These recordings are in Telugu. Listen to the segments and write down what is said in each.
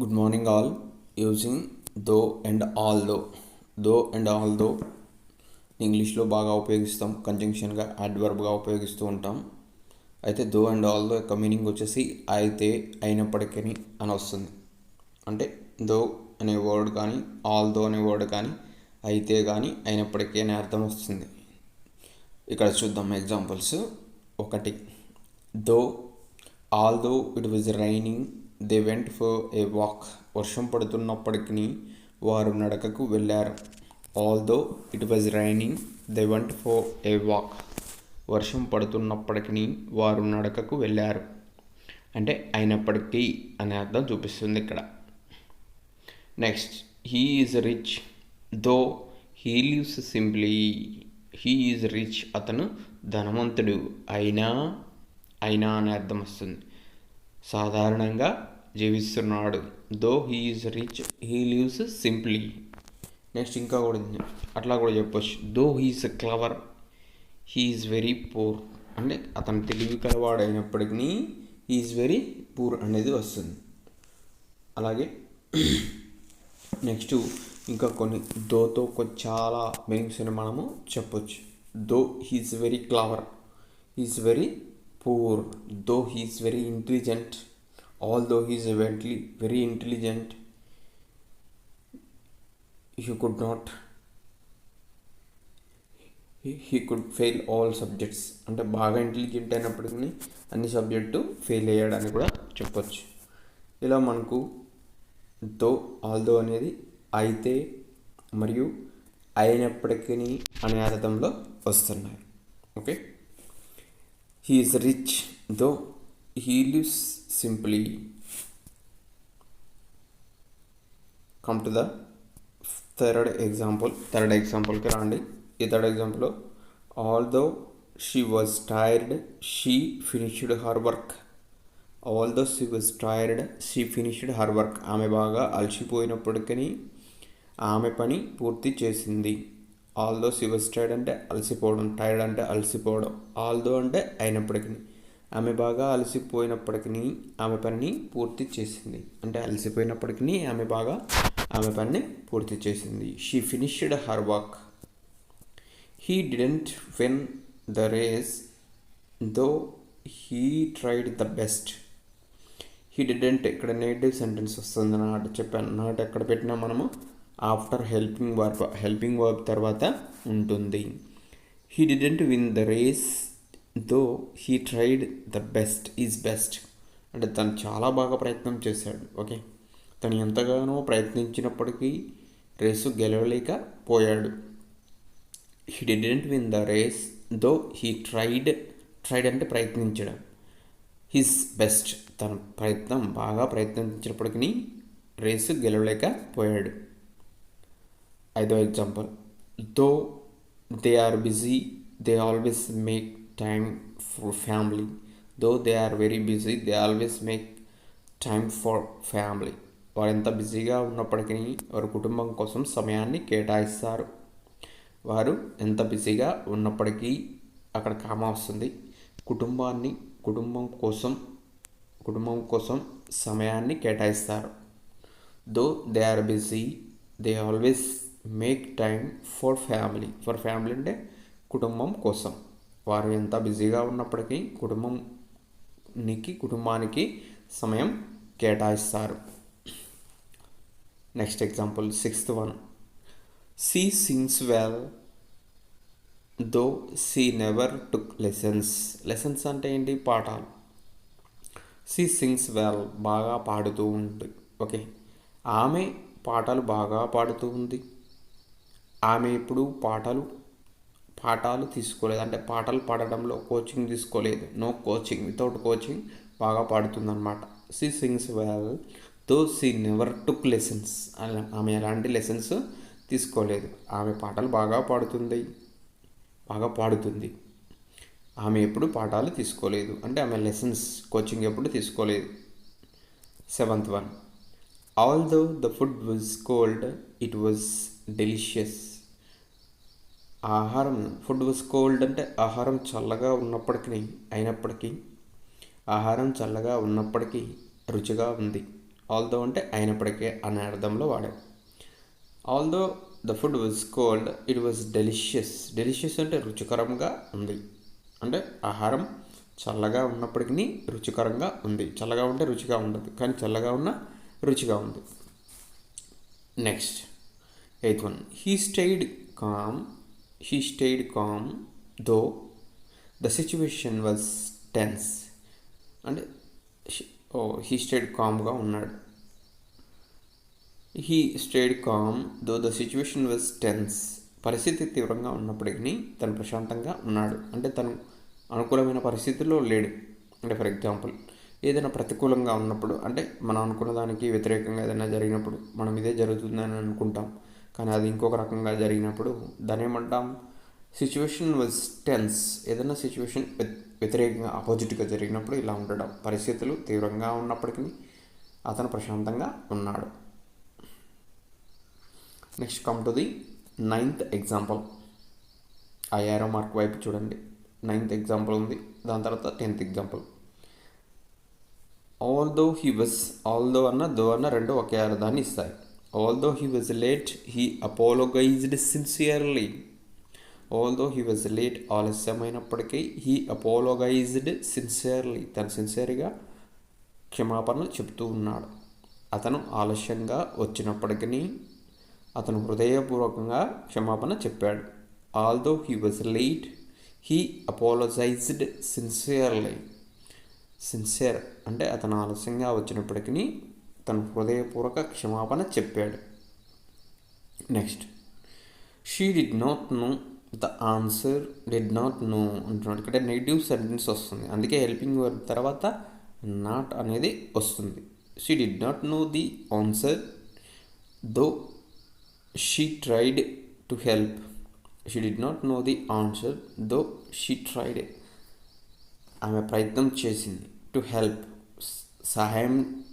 Good morning all using though and although though and although ఇంగ్లీష్లో బాగా ఉపయోగిస్తాం. కంజంక్షన్గా అడ్వర్బ్గా ఉపయోగిస్తూ ఉంటాం. అయితే దో అండ్ ఆల్ దో యొక్క మీనింగ్ వచ్చేసి అయితే అయినప్పటికీ అని వస్తుంది. అంటే దో అనే వర్డ్ కానీ ఆల్ దో అనే వర్డ్ కానీ అయితే కానీ అయినప్పటికీ అనే అర్థం వస్తుంది. ఇక్కడ చూద్దాం ఎగ్జాంపుల్స్ ఒకటి. Though although it was raining they went for a walk వర్షం పడుతున్నప్పటికీ వారు నడకకు వెళ్ళారు. Although it was raining they went for a walk వర్షం పడుతున్నప్పటికీ వారు నడకకు వెళ్ళారు. అంటే అయినప్పటికీ అనే అర్థం చూపిస్తుంది ఇక్కడ. Next he is rich though he lives simply he is rich అతను ధనవంతుడు. అయినా అయినా అనే అర్థం వస్తుంది. సాధారణంగా జీవిస్తున్నాడు. Though he is rich he lives simply next ఇంకా కూడా అట్లా కూడా చెప్పొచ్చు. Though he's clever he's very poor అంటే అతను తెలివి కలవాడు అయినప్పటికీ ఈజ్ వెరీ పూర్ అనేది వస్తుంది. అలాగే నెక్స్ట్ ఇంకా కొన్ని దోతో చాలా మీనింగ్స్ మనము చెప్పొచ్చు. Though he's very clever is very poor though he's very intelligent although he's evidently very intelligent he could not he could fail all subjects అంటే బాగా ఇంటెలిజెంట్ అయినప్పటికీ అన్ని సబ్జెక్టు ఫెయిల్ అయ్యాడని కూడా చెప్పొచ్చు. ఇలా మనకు దో ఆల్దో అనేది అయితే మరియు అయినప్పటికీ అనే అర్థంలో వస్తున్నాయి. Okay? He is rich though he lives simply come to the third example third ఎగ్జాంపుల్కి రండి. ఈ third example although she was tired she finished her work although she was tired she finished her work ఆమె బాగా అలసిపోయినప్పటికీ ఆమె పని పూర్తి చేసింది. ఆల్దో షీ వాజ్ టైర్డ్ అంటే అలసిపోవడం టైర్డ్ అంటే అలసిపోవడం ఆల్దో అంటే అయినప్పటికీ ఆమె బాగా అలసిపోయినప్పటికీ ఆమె పనిని పూర్తి చేసింది. అంటే అలసిపోయినప్పటికీ ఆమె బాగా ఆమె పనిని పూర్తి చేసింది. She finished her work he didn't win the race though he tried the best he didn't ఇక్కడ నెగిటివ్ సెంటెన్స్ వస్తుంది. నాట్ చెప్పాను. నాట్ ఎక్కడ పెట్టినా మనము after helping work helping verb తర్వాత ఉంటుంది. He didn't win the race though he tried the best is best అంటే తను చాలా బాగా ప్రయత్నం చేశాడు ఓకే తను ఎంతగానో ప్రయత్నించినప్పటికీ race గెలవలేకపోయాడు he didn't win the race though he tried tried అంటే ప్రయత్నించడం. హిస్ బెస్ట్ తన ప్రయత్నం బాగా ప్రయత్నించినప్పటికీ రేసు గెలవలేకపోయాడు ఐదో example though they are busy they always make time for family though they are very busy they always make time for family వారు ఎంత బిజీగా ఉన్నప్పటికీ వారి కుటుంబం కోసం సమయాన్ని కేటాయిస్తారు. వారు ఎంత బిజీగా ఉన్నప్పటికీ అక్కడ కామ వస్తుంది. కుటుంబాన్ని కుటుంబం కోసం కుటుంబం కోసం సమయాన్ని కేటాయిస్తారు. Though they are busy they always make time for family for family అంటే కుటుంబం కోసం. వారు ఎంత బిజీగా ఉన్నప్పటికీ కుటుంబంనికి కుటుంబానికి సమయం కేటాయిస్తారు. Next example sixth one she sings well though she never took lessons lessons అంటే ఏంటి? పాఠాలు. సీ సింగ్స్ వెల్ బాగా పాడుతూ ఉంది. ఓకే ఆమె పాటలు బాగా పాడుతూ ఉంది. ఆమె ఇప్పుడు పాటలు పాఠాలు తీసుకోలేదు. అంటే పాటలు పాడడంలో కోచింగ్ తీసుకోలేదు. నో కోచింగ్ వితౌట్ కోచింగ్ బాగా పాడుతుందన్నమాట. She sings well though she never took lessons ఆమె ఎలాంటి లెసన్స్ తీసుకోలేదు. ఆమె పాటలు బాగా పాడుతుంది బాగా పాడుతుంది. ఆమె ఎప్పుడు పాఠాలు తీసుకోలేదు. అంటే ఆమె లెసన్స్ కోచింగ్ ఎప్పుడు తీసుకోలేదు. Seventh one although the food was cold it was delicious ఆహారం ఫుడ్ వాజ్ కోల్డ్ అంటే ఆహారం చల్లగా ఉన్నప్పటికీ అయినప్పటికీ ఆహారం చల్లగా ఉన్నప్పటికీ రుచిగా ఉంది. ఆల్దో అంటే అయినప్పటికీ అనే అర్థంలో వాడాం. Although the food was cold it was delicious. Delicious అంటే రుచికరంగా ఉంది. అంటే ఆహారం చల్లగా ఉన్నప్పటికీ రుచికరంగా ఉంది. చల్లగా ఉంటే రుచిగా ఉండదు కానీ చల్లగా ఉన్న రుచిగా ఉంది. Next eighth one. He stayed calm he stayed calm though the situation was tense అంటే ఓ హీ స్టేడ్ కామ్గా ఉన్నాడు. He stayed calm though the situation was tense పరిస్థితి తీవ్రంగా ఉన్నప్పటికీ తను ప్రశాంతంగా ఉన్నాడు. అంటే తను అనుకూలమైన పరిస్థితుల్లో లేడు. అంటే ఫర్ ఎగ్జాంపుల్ ఏదైనా ప్రతికూలంగా ఉన్నప్పుడు అంటే మనం అనుకున్న దానికి వ్యతిరేకంగా ఏదైనా జరిగినప్పుడు మనం ఇదే జరుగుతుందని అనుకుంటాం. కానీ అది ఇంకొక రకంగా జరిగినప్పుడు దాని ఏమంటాం? సిచ్యువేషన్ వాజ్ టెన్స్ ఏదైనా సిచ్యువేషన్ వ్యతిరేకంగా ఆపోజిట్గా జరిగినప్పుడు ఇలా ఉండడం. పరిస్థితులు తీవ్రంగా ఉన్నప్పటికీ అతను ప్రశాంతంగా ఉన్నాడు. Next come to the ninth example ఆ ఏరో మార్క్ వైపు చూడండి. నైన్త్ ఎగ్జాంపుల్ ఉంది. దాని తర్వాత tenth example although he was although అన్న దో అన్న రెండు ఒకే అర్థాన్ని ఇస్తాయి. Although he was late he apologized sincerely although he was late ఆలస్యమైనప్పటికీ he apologized sincerely తను సిన్సియర్గా క్షమాపణలు చెప్తూ ఉన్నాడు. అతను ఆలస్యంగా వచ్చినప్పటికీ అతను హృదయపూర్వకంగా క్షమాపణ చెప్పాడు. Although he was late he apologized sincerely sincere అంటే అతను ఆలస్యంగా వచ్చినప్పటికీ తన హృదయపూర్వక క్షమాపణ చెప్పాడు. Next. She did not know the answer did not know అంటున్నాడు. ఇక్కడ నెగిటివ్ సెంటెన్స్ వస్తుంది. అందుకే హెల్పింగ్ వర్డ్ తర్వాత నాట్ అనేది వస్తుంది. She did not know the answer though she tried to help she did not know the answer though she tried ఆమె ప్రయత్నం చేసింది. టు హెల్ప్ సహాయం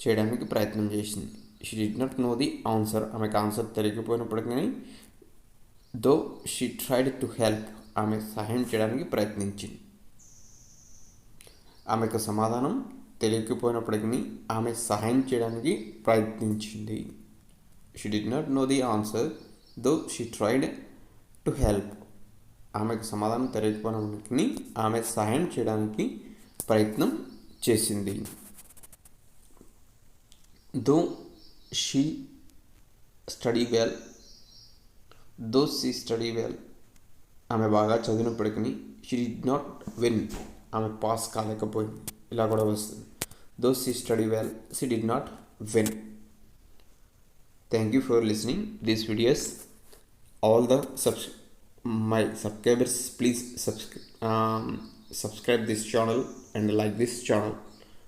చేయడానికి ప్రయత్నం చేసింది. She did not know the answer ఆమెకు answer తెలియకపోయినప్పటికీ though she tried to help ఆమె సహాయం చేయడానికి ప్రయత్నించింది. ఆమెకు సమాధానం తెలియకపోయినప్పటికీ ఆమె సహాయం చేయడానికి ప్రయత్నించింది. She did not know the answer though she tried to help ఆమెకు సమాధానం తెలియకపోయినప్పటికీ ఆమె సహాయం చేయడానికి ప్రయత్నం చేసింది. Though she study well though she study well ఆమె బాగా చదివినప్పటికీ షీ డి నాట్ విన్ ఆమె పాస్ కాలేకపోయింది ఇలా కూడా వస్తుంది though she study well she did not win thank you for listening these videos all the subs- my subscribers please subscribe um, subscribe this channel and like this channel